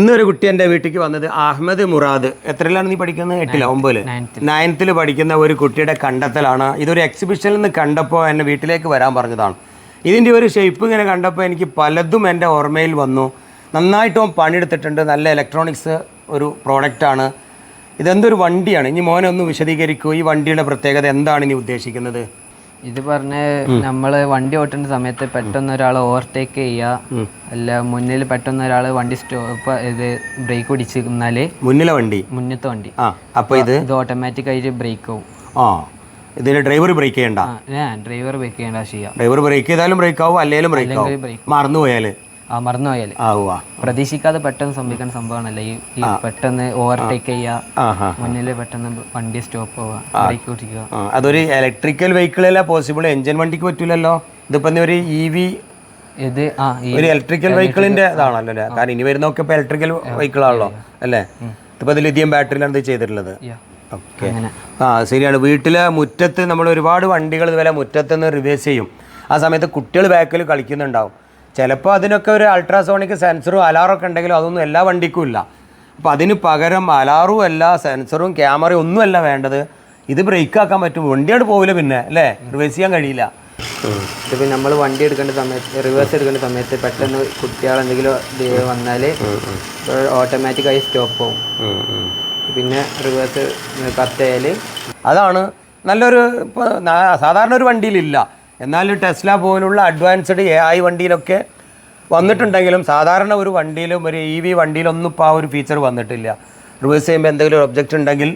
ഇന്നൊരു കുട്ടി എന്റെ വീട്ടിലേക്ക് വന്നത് അഹമ്മദ് മുറാദ്. എത്രയിലാണ് നീ പഠിക്കുന്നത്? എട്ടില? ഒമ്പതിൽ? നയൻത്തിൽ പഠിക്കുന്ന ഒരു കുട്ടിയുടെ കണ്ടെത്തലാണ്. ഇതൊരു എക്സിബിഷനിൽ നിന്ന് കണ്ടപ്പോൾ എന്നെ വീട്ടിലേക്ക് വരാൻ പറഞ്ഞതാണ്. ഇതിന്റെ ഒരു ഷേപ്പ് ഇങ്ങനെ കണ്ടപ്പോൾ എനിക്ക് പലതും എന്റെ ഓർമ്മയിൽ വന്നു. നന്നായിട്ടും പണിയെടുത്തിട്ടുണ്ട്. നല്ല ഇലക്ട്രോണിക്സ് ഒരു പ്രോഡക്റ്റാണ് ഇതെന്തൊരു വണ്ടിയാണ്? ഇനി മോനെ ഒന്ന് വിശദീകരിക്കൂ. ഈ വണ്ടിയുടെ പ്രത്യേകത എന്താണ് ഇനി ഉദ്ദേശിക്കുന്നത്? ഇത് പറഞ്ഞ നമ്മൾ വണ്ടി ഓട്ടുന്ന സമയത്ത് പെട്ടെന്ന് ഒരാൾ ഓവർടേക്ക് ചെയ്യുക അല്ല മുന്നിൽ പെട്ടെന്ന് ഒരാൾ വണ്ടി സ്റ്റോപ്പ് ഇത് ബ്രേക്ക് പിടിച്ചാൽ മുന്നിലെ വണ്ടി? മുന്നത്തെ വണ്ടി. അപ്പൊ ഇത്? ഇത് ഓട്ടോമാറ്റിക് ആയിട്ട് ബ്രേക്ക് ആവും. ആ ഇതിന് ഡ്രൈവർ ബ്രേക്ക് ചെയ്യണ്ട? ഡ്രൈവർ ബ്രേക്ക് ചെയ്യണ്ട ചെയ്യാം ഡ്രൈവർ ബ്രേക്ക് ചെയ്താലും ബ്രേക്ക് ആവും അല്ലെങ്കിലും ബ്രേക്ക് ആവും. മറന്നു പോയാൽ ആവുക. പ്രതീക്ഷിക്കാതെ പെട്ടെന്ന് സംഭവിക്കുന്ന സംഭവമാണല്ലോ. ഈ പെട്ടെന്ന് ഓവർടേക്ക് ചെയ്യുക മുന്നിൽ പെട്ടെന്ന് വണ്ടി സ്റ്റോപ്പ് ആവുക അതൊരു ഇലക്ട്രിക്കൽ വെഹിക്കിൾ വെഹിക്കിളല്ല പോസിബിൾ എഞ്ചിൻ വണ്ടിക്ക് പറ്റൂലല്ലോ. ഇതിപ്പോ ഒരു ഇ വി ഇത് ആ ഒരു ഇലക്ട്രിക്കൽ വെഹിക്കിളിന്റെ ഇതാണല്ലോ അല്ലേ? കാരണം ഇനി വരുന്നൊക്കെ ഇപ്പൊ ഇലക്ട്രിക്കൽ വെഹിക്കിളാണല്ലോ അല്ലേ? ഇതിപ്പോ ഇത് ലിഥിയം ബാറ്ററിയിലാണ് ഇത് ചെയ്തിട്ടുള്ളത്. ഓക്കെ ആ ശരിയാണ്. വീട്ടിലെ മുറ്റത്ത് നമ്മൾ ഒരുപാട് വണ്ടികൾ ഇതുപോലെ മുറ്റത്ത് നിന്ന് റിവേഴ്സ് ചെയ്യും. ആ സമയത്ത് കുട്ടികൾ ബാക്കിൽ കളിക്കുന്നുണ്ടാവും. ചിലപ്പോൾ അതിനൊക്കെ ഒരു അൾട്രാസോണിക് സെൻസറും അലാറൊക്കെ ഉണ്ടെങ്കിലും അതൊന്നും എല്ലാ വണ്ടിക്കും ഇല്ല. അപ്പോൾ അതിന് പകരം അലാറും അല്ല സെൻസറും ക്യാമറയും ഒന്നുമല്ല വേണ്ടത്. ഇത് ബ്രേക്ക് ആക്കാൻ പറ്റും. വണ്ടിയോട് പോവില്ല പിന്നെ അല്ലേ? റിവേഴ്സ് ചെയ്യാൻ കഴിയില്ല. പിന്നെ നമ്മൾ വണ്ടി എടുക്കേണ്ട സമയത്ത് റിവേഴ്സ് എടുക്കേണ്ട സമയത്ത് പെട്ടെന്ന് കുട്ടികൾ എന്തെങ്കിലും ഇത് വന്നാൽ ഓട്ടോമാറ്റിക്കായി സ്റ്റോപ്പ് ആവും. പിന്നെ റിവേഴ്സ് കത്തയാൽ അതാണ്. നല്ലൊരു ഇപ്പോൾ സാധാരണ ഒരു വണ്ടിയിലില്ല എന്നാൽ ടെസ്ല പോലുള്ള അഡ്വാൻസ്ഡ് എ ഐ വണ്ടിയിലൊക്കെ വന്നിട്ടുണ്ടെങ്കിലും സാധാരണ ഒരു വണ്ടിയിലും ഒരു ഇ വി വണ്ടിയിലൊന്നും ഇപ്പോൾ ആ ഒരു ഫീച്ചർ വന്നിട്ടില്ല. റിവേഴ്സ് ചെയ്യുമ്പോൾ എന്തെങ്കിലും ഒരു ഒബ്ജക്റ്റ് ഉണ്ടെങ്കിൽ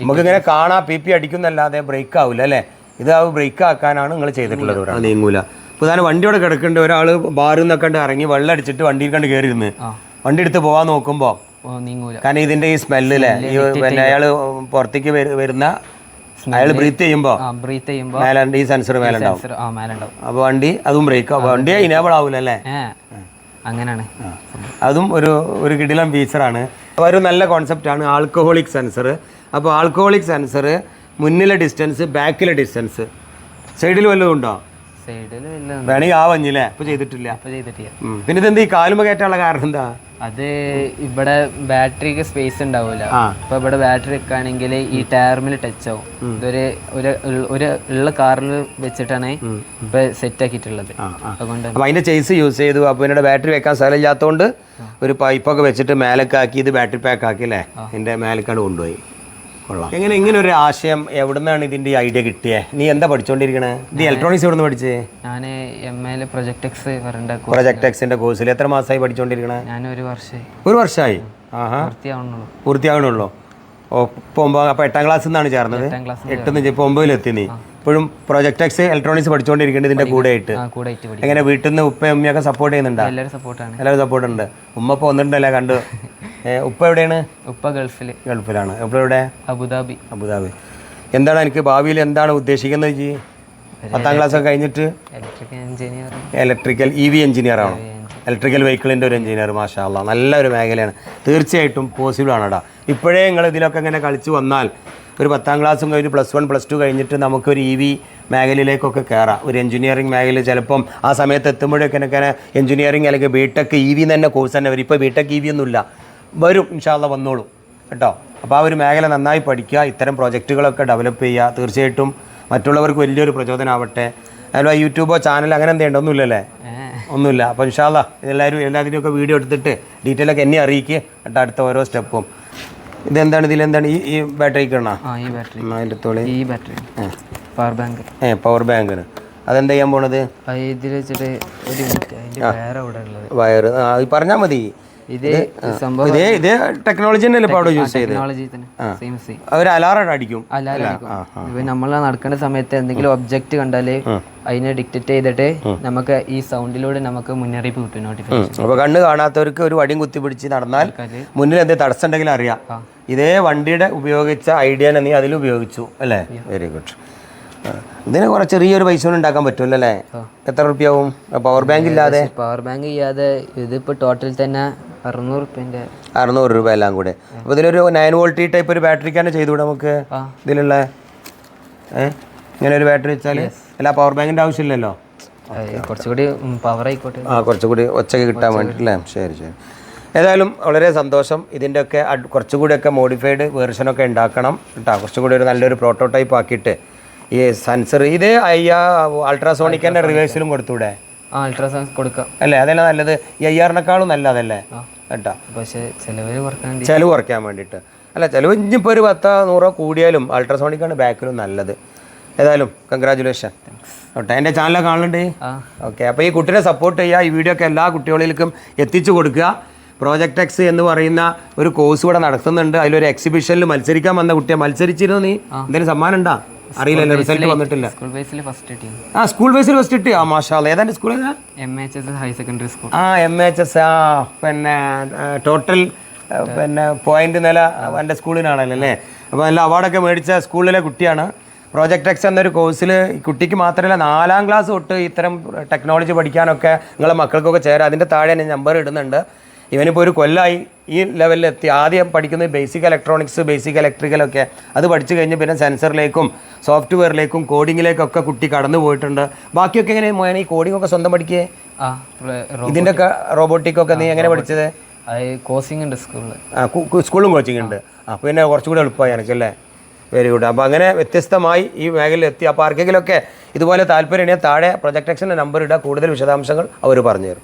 നമുക്കിങ്ങനെ കാണാം പി പി അടിക്കുന്നല്ലാതെ ബ്രേക്ക് ആവില്ല അല്ലേ? ഇത് ആ ബ്രേക്ക് ആക്കാനാണ് നിങ്ങൾ ചെയ്തിട്ടുള്ളത് ഒരാൾ നീങ്ങൂല. ഇപ്പോൾ തന്നെ വണ്ടിയോടെ കിടക്കേണ്ട ഒരാൾ ബാറിൽ നിന്നൊക്കെ കണ്ട് ഇറങ്ങി വെള്ളം അടിച്ചിട്ട് വണ്ടിയിൽ കണ്ട് കയറിയിരുന്ന് വണ്ടി എടുത്ത് പോകാൻ നോക്കുമ്പോൾ കാരണം ഇതിന്റെ ഈ സ്മെല്ലില്ലേ ഈ പിന്നെ അയാൾ പുറത്തേക്ക് വരുന്ന അയാൾ ബ്രീത്ത് ചെയ്യുമ്പോൾ ബ്രീത്ത് ചെയ്യുമ്പോൾ മേലെ ഈ സെൻസർ മേലെ ഉണ്ടാവും ആ മേലെ ഉണ്ടാവും അപ്പോൾ വണ്ടി അതും ബ്രേക്ക് വണ്ടി ഇനേബിൾ ആവില്ല അല്ലേ? അങ്ങനെയാണ് അതും ഒരു ഒരു കിടിലം ഫീച്ചറാണ് ഒരു നല്ല കോൺസെപ്റ്റ് ആണ് ആൽക്കഹോളിക് സെൻസർ അപ്പോൾ ആൽക്കഹോളിക് സെൻസർ മുന്നിലെ ഡിസ്റ്റൻസ് ബാക്കിലെ ഡിസ്റ്റൻസ് സൈഡിൽ വല്ലതും ഉണ്ടോ? വേണമെങ്കിൽ ആ വഞ്ഞില്ലേ ചെയ്തിട്ടില്ല. ഇപ്പൊ ചെയ്തിട്ടില്ല. ഉം. പിന്നെ ഇതെന്ത് ഈ കാലുമ്പ കയറ്റാനുള്ള കാരണം എന്താ? അത് ഇവിടെ ബാറ്ററിക്ക് സ്പേസ് ഉണ്ടാവില്ല അപ്പൊ ഇവിടെ ബാറ്ററി വെക്കുകയാണെങ്കിൽ ഈ ടയർമിൽ ടച്ച് ആവും. ഇതൊരു ഒരു ഉള്ള കാറിൽ വെച്ചിട്ടാണ് ഇപ്പൊ സെറ്റ് ആക്കിയിട്ടുള്ളത്. അതുകൊണ്ട് അതിന്റെ ചേസ് യൂസ് ചെയ്തു. അപ്പൊ ഇതിന്റെ ബാറ്ററി വെക്കാൻ സ്ഥലമില്ലാത്തതുകൊണ്ട് ഒരു പൈപ്പൊക്കെ വെച്ചിട്ട് മേലക്കാക്കി ഇത് ബാറ്ററി പാക്ക് ആക്കി അല്ലേ? ഇതിന്റെ മേലക്കാട് കൊണ്ടുപോയി. എങ്ങനെ ഇങ്ങനെ ഒരു ആശയം എവിടുന്നാണ് ഇതിന്റെ ഐഡിയ കിട്ടിയത് നീ എന്താ പഠിച്ചോണ്ടിരിക്കണേ? നീ ഇലക്ട്രോണിക്സ് എവിടെ നിന്ന് പഠിച്ചേ? ഞാൻ M L project X project എക്സിന്റെ കോഴ്സിൽ എത്ര മാസമായി പഠിച്ചുകൊണ്ടിരിക്കണേ ഞാൻ ഒരു വർഷം. ഒരു വർഷമായി പൂർത്തിയാകണുള്ളൂ ഓ അപ്പൊ എട്ടാം ക്ലാസ്സിൽ നിന്നാണ് ചേർന്നത്. എട്ടാം നിന്ന് ഇപ്പൊ ഒമ്പതിലെത്തി നീ. ഇപ്പോഴും പ്രൊജക്ട് എക്സ് ഇലക്ട്രോണിക്സ് പഠിച്ചുകൊണ്ടിരിക്കുന്നത് ഇതിന്റെ കൂടെ ആയിട്ട് എങ്ങനെ വീട്ടിൽ നിന്ന് ഉപ്പയും ഉമ്മയൊക്കെ സപ്പോർട്ട് ചെയ്യുന്നുണ്ടോ? എല്ലാവരും സപ്പോർട്ട് ഉണ്ട്. ഉമ്മ ഇപ്പൊ വന്നിട്ടുണ്ടല്ലേ കണ്ടു? ഉപ്പ എവിടെയാണ്? ഉപ്പ ഗൾഫിൽ ഗൾഫിലാണ്. ഉപ്പ എവിടെ? Abu Dhabi. Abu Dhabi. എന്താണ് എനിക്ക് ഭാവിയിൽ എന്താണ് ഉദ്ദേശിക്കുന്നത് ജി? പത്താം ക്ലാസ് ഒക്കെ കഴിഞ്ഞിട്ട്? ഇലക്ട്രിക്കൽ ഇ വി എഞ്ചിനീയർ ആണോ? ഇലക്ട്രിക്കൽ വെഹിക്കിളിന്റെ ഒരു എഞ്ചിനീയർ മാഷാ നല്ല നല്ലൊരു മേഖലയാണ്. തീർച്ചയായിട്ടും പോസിബിൾ ആണ് കേട്ടോ ഇപ്പോഴേ നിങ്ങൾ ഇതിലൊക്കെ ഇങ്ങനെ കളിച്ച് വന്നാൽ ഒരു പത്താം ക്ലാസ്സും കഴിഞ്ഞ് പ്ലസ് വൺ പ്ലസ് ടു കഴിഞ്ഞിട്ട് നമുക്കൊരു ഇ വി മേഖലയിലേക്കൊക്കെ കയറാം ഒരു എഞ്ചിനീയറിംഗ് മേഖല ചിലപ്പം ആ സമയത്ത് എത്തുമ്പോഴൊക്കെ എനിക്കങ്ങനെ എഞ്ചിനീയറിംഗ് അല്ലെങ്കിൽ ബി ടെക് ഇ വി തന്നെ കോഴ്സ് തന്നെ വരും. ഇപ്പോൾ ബി ടെക് ഇ വി ഒന്നുമില്ല. വരും ഇൻഷാല്ല വന്നോളും. കേട്ടോ? അപ്പോൾ ആ ഒരു മേഖല നന്നായി പഠിക്കുക ഇത്തരം പ്രോജക്റ്റുകളൊക്കെ ഡെവലപ്പ് ചെയ്യുക. തീർച്ചയായിട്ടും മറ്റുള്ളവർക്ക് വലിയൊരു പ്രചോദനമാവട്ടെ അതുപോലെ യൂട്യൂബോ ചാനൽ അങ്ങനെ എന്തെങ്കിലും ഒന്നുമില്ലല്ലേ? ഒന്നുമില്ല. അപ്പോൾ ഇൻഷാല്ല എല്ലാവരും എല്ലാത്തിന്റെയൊക്കെ വീഡിയോ എടുത്തിട്ട് ഡീറ്റെയിൽ ഒക്കെ എന്നെ അറിയിക്കുക കേട്ടോ അടുത്ത ഓരോ സ്റ്റെപ്പും. ഇതെന്താണ് ഇതിലെന്താണ് ഈ ഈ ബാറ്ററി ആ ഈ ബാറ്ററി അതിന്റെ തോളി ഈ ബാറ്ററി പവർ ബാങ്ക് ഏ പവർ ബാങ്കിന് അതെന്താ ചെയ്യാൻ പോണത്? ഇതിൽ വെച്ചിട്ട് ഒരു അത് പറഞ്ഞാൽ മതി. ഇത് സംഭവം ഇതേ ഇതേ ടെക്നോളജി തന്നെയല്ലേ ഇപ്പോൾ അവിടെ യൂസ് ചെയ്ത്? ടെക്നോളജി തന്നെ സെയിം സെയിം അവർ അലാറം അടിക്കും. അല്ലാതെ ഇപ്പൊ നമ്മൾ നടക്കുന്ന സമയത്ത് എന്തെങ്കിലും ഒബ്ജക്റ്റ് കണ്ടാൽ അതിനെ ഡിക്റ്റേറ്റ് ചെയ്തിട്ട് നമുക്ക് ഈ സൗണ്ടിലൂടെ നമുക്ക് മുന്നറിയിപ്പ് കിട്ടും നോട്ടിഫിക്കേഷൻ അപ്പോൾ കണ്ണ് കാണാത്തവർക്ക് ഒരു വടിയും കുത്തി പിടിച്ച് നടന്നാൽ മുന്നിൽ എന്തെങ്കിലും തടസ്സം ഉണ്ടെങ്കിൽ അറിയാം ഇതേ വണ്ടിയുടെ ഉപയോഗിച്ച ഐഡിയ നീ അതിൽ ഉപയോഗിച്ചു അല്ലേ? വെരി ഗുഡ് ഇതിന് കുറേ ചെറിയൊരു പൈസ ഉണ്ടാക്കാൻ പറ്റുമല്ലോ അല്ലേ എത്ര റുപ്യാവും പവർ ബാങ്ക് ഇല്ലാതെ? പവർ ബാങ്ക് ഇല്ലാതെ ഇതിപ്പോ ടോട്ടൽ തന്നെ അറുന്നൂറ് രൂപ എല്ലാം കൂടെ. അപ്പോൾ ഇതിലൊരു നയൻ വോൾട്ടി ടൈപ്പ് ഒരു ബാറ്ററിക്ക് തന്നെ ചെയ്തുകൂടെ നമുക്ക്? ഇതിലുള്ള ഇങ്ങനെ ഒരു ബാറ്ററി വെച്ചാൽ എല്ലാ പവർ ബാങ്കിന്റെ ആവശ്യമില്ലല്ലോ? കുറച്ചുകൂടി പവർ ആയിക്കോട്ടെ. ആ കുറച്ചുകൂടി ഒച്ചയ്ക്ക് കിട്ടാൻ വേണ്ടിയിട്ടല്ലേ ശരി ശരി. ഏതായാലും വളരെ സന്തോഷം. ഇതിന്റെയൊക്കെ കുറച്ചുകൂടി കുറച്ചുകൂടിയൊക്കെ മോഡിഫൈഡ് വേർഷനൊക്കെ ഉണ്ടാക്കണം കേട്ടോ. കുറച്ചുകൂടി ഒരു നല്ലൊരു പ്രോട്ടോടൈപ്പ് ആക്കിയിട്ട്. ഈ സെൻസർ ഇത് അയ്യാ അൾട്രാസോണിക് തന്നെ റിവേഴ്സിലും കൊടുത്തൂടെ? അൾട്രാസൗണ്ട് കൊടുക്കാം. അല്ലേ? അതല്ലേ നല്ലത്? ഈ അയ്യാറിനേക്കാളും നല്ല അതല്ലേ കേട്ടോ. പക്ഷേ കുറയ്ക്കാൻ ചിലവ് കുറയ്ക്കാൻ വേണ്ടിയിട്ട്. അല്ല ചിലവ് ഇനിയിപ്പോൾ ഒരു പത്തോ നൂറോ കൂടിയാലും അൾട്രാസോണിക്കാണ് ബാക്കിലും നല്ലത്. ഏതായാലും കൺഗ്രാചുലേഷൻ കേട്ടോ എന്റെ ചാനൽ കാണുന്നുണ്ട്? ഓക്കെ അപ്പോൾ ഈ കുട്ടീനെ സപ്പോർട്ട് ചെയ്യുക ഈ വീഡിയോ ഒക്കെ എല്ലാ കുട്ടികളിലേക്കും എത്തിച്ചു കൊടുക്കുക. പ്രോജക്റ്റ് എക്സ് എന്ന് പറയുന്ന ഒരു കോഴ്സ് ഇവിടെ നടത്തുന്നുണ്ട്. അതിലൊരു എക്സിബിഷനിൽ മത്സരിക്കാൻ വന്ന കുട്ടിയെ. മത്സരിച്ചിരുന്നു നീ? എന്തെങ്കിലും സമ്മാനം ഉണ്ടാ? അറിയില്ലല്ലോ റിസൾട്ട് വന്നിട്ടില്ല. സ്കൂൾ ബേസിൽ ഫസ്റ്റ് ടീം ആ സ്കൂൾ ബേസിൽ ഫസ്റ്റ് കിട്ടി ആ മാഷാ ഏതാണ്ട് സ്കൂൾ ഏതാ? M H S higher secondary school ആ എം എച്ച് എസ് ആ പിന്നെ ടോട്ടൽ പിന്നെ പോയിന്റ് നില എന്റെ സ്കൂളിനാണല്ലോ അല്ലേ? അപ്പോൾ നല്ല അവാർഡൊക്കെ മേടിച്ച സ്കൂളിലെ കുട്ടിയാണ്. പ്രോജക്റ്റ് എക്സ് എന്നൊരു കോഴ്സിൽ കുട്ടിക്ക് മാത്രമല്ല നാലാം ക്ലാസ് തൊട്ട് ഇത്തരം ടെക്നോളജി പഠിക്കാനൊക്കെ നിങ്ങളെ മക്കൾക്കൊക്കെ ചേരാം. അതിന്റെ താഴെ ഞാൻ നമ്പർ ഇടുന്നുണ്ട്. ഇവനിപ്പോൾ ഒരു കൊല്ലമായി ഈ ലെവലിൽ എത്തി. ആദ്യം പഠിക്കുന്നത് ബേസിക് ഇലക്ട്രോണിക്സ് ബേസിക് ഇലക്ട്രിക്കലൊക്കെ അത് പഠിച്ചു കഴിഞ്ഞ് പിന്നെ സെൻസറിലേക്കും സോഫ്റ്റ്വെയറിലേക്കും കോഡിങ്ങിലേക്കൊക്കെ കുട്ടി കടന്നു പോയിട്ടുണ്ട്. ബാക്കിയൊക്കെ എങ്ങനെ മോനെ? ഈ കോഡിംഗ് ഒക്കെ സ്വന്തം പഠിക്കേ? റോബോട്ടിക് ഒക്കെ നീ എങ്ങനെ പഠിച്ചത്? കോച്ചിങ് ഉണ്ട് സ്കൂളിൽ സ്കൂളും കോച്ചിങ് ഉണ്ട്. അപ്പോൾ പിന്നെ കുറച്ചുകൂടി എളുപ്പമായി എനിക്കല്ലേ വെരി ഗുഡ് അപ്പോൾ അങ്ങനെ വ്യത്യസ്തമായി ഈ മേഖലയിൽ എത്തി. അപ്പോൾ ആർക്കെങ്കിലുമൊക്കെ ഇതുപോലെ താല്പര്യം താഴെ പ്രൊജക്ട് എക്സിന്റെ നമ്പർ ഇടുക. കൂടുതൽ വിശദാംശങ്ങൾ അവർ പറഞ്ഞു തരും.